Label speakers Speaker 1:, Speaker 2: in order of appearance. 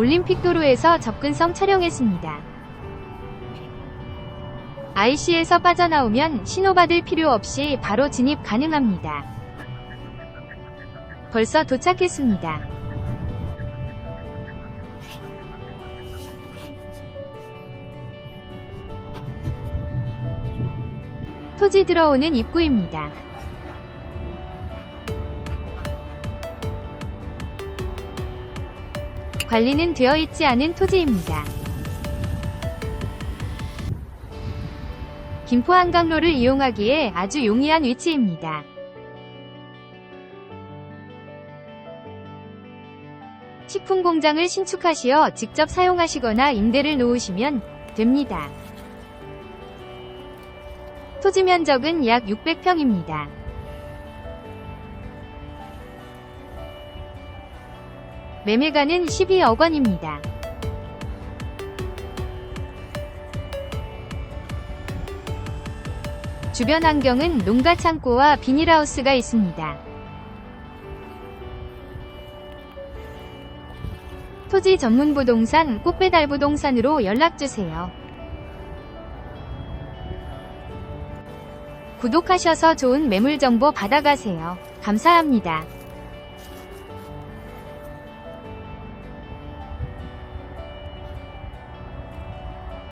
Speaker 1: 올림픽 도로에서 접근성 촬영했습니다. IC에서 빠져나오면 신호받을 필요 없이 바로 진입 가능합니다. 벌써 도착했습니다. 토지 들어오는 입구입니다. 관리는 되어 있지 않은 토지입니다. 김포 한강로를 이용하기에 아주 용이한 위치입니다. 식품 공장을 신축하시어 직접 사용하시거나 임대를 놓으시면 됩니다. 토지 면적은 약 600평입니다. 매매가는 12억 원입니다. 주변 환경은 농가 창고와 비닐하우스가 있습니다. 토지 전문 부동산 꽃배달 부동산으로 연락주세요. 구독하셔서 좋은 매물 정보 받아가세요. 감사합니다.